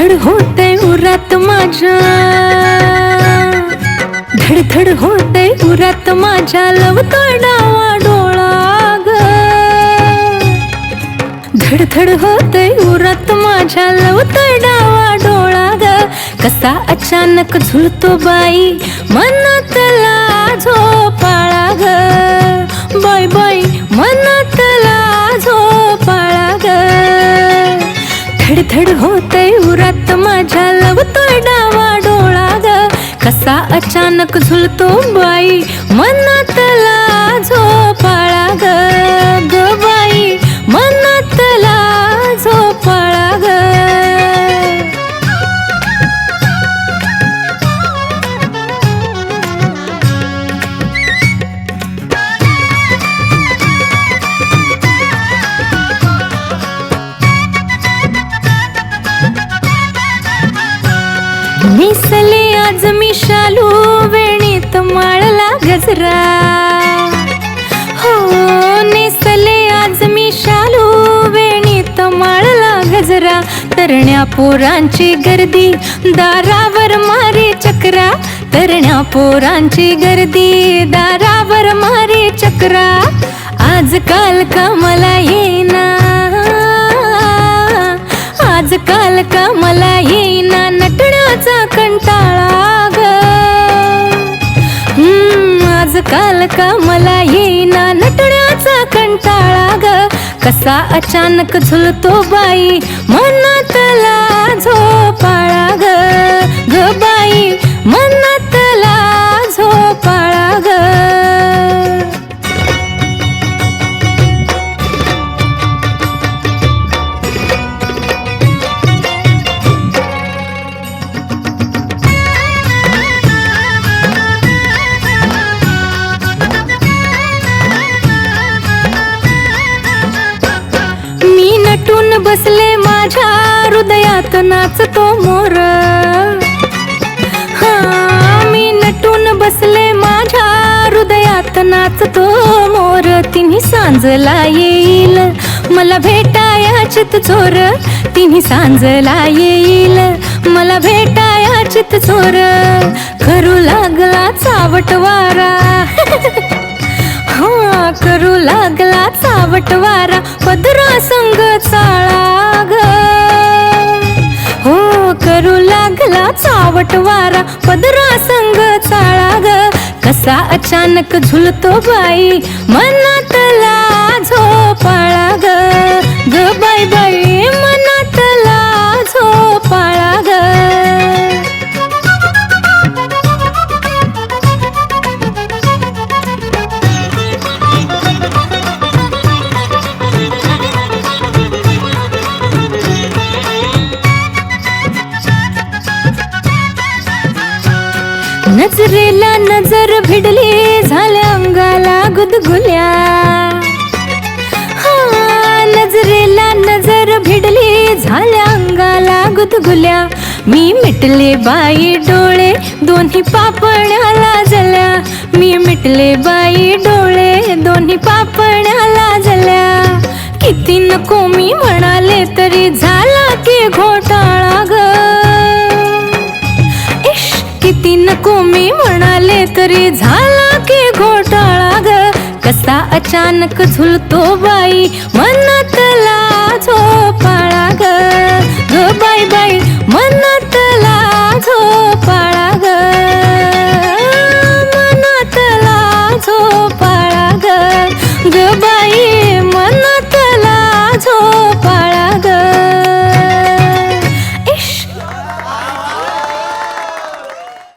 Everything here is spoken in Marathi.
धडधड होते उरात माझ्या. धडधड होते उरात माझ्या लवतोय डावा डोळा ग. धडधड होते उरात माझ्या लवतोय डावा डोळा ग. कसा अचानक झुलतो बाई मन धडधड होते उरात माझ्या लवतोय डावा डोळा ग. कसा अचानक झुलतो बाई मनातला मिसले आज मी शालू वेणीत माळला गजरा हो नेसले आज मी शालू वेणीत माळला गजरा तरण्या पोरांची गर्दी दारावर मारे चक्रा. तरण्या पोरांची गर्दी दारा काल का मला येईना नटण्याचा कंटाळा ग. कसा अचानक झुलतो बाई मनातला झोपाळा ग. ग बाई मन बसले माझ्या हृदयात नाचतो मोर. हा मी नटून बसले माझ्या हृदयात नाचतो मोर. तिन्ही सांजला येईल मला भेटाया चित चोर तिन्ही सांजला येईल मला भेटाया चित चोर करू लागला चावट वारा. हा करू लागला चावट वारा. चावट वारा पदरा संग चाळा ग कसा अचानक झुलतो बाई मनातला झोपाळा ग ग बाई बाई नजरेला नजर भिडली झाल्या अंगाला गुदगुल्या. हा नजरेला नजर भिडली झाल्या अंगाला गुदगुल्या. मी मिटले बाई डोळे दोन्ही पापण्याला अचानक झुलतो बाई मनातला झोपा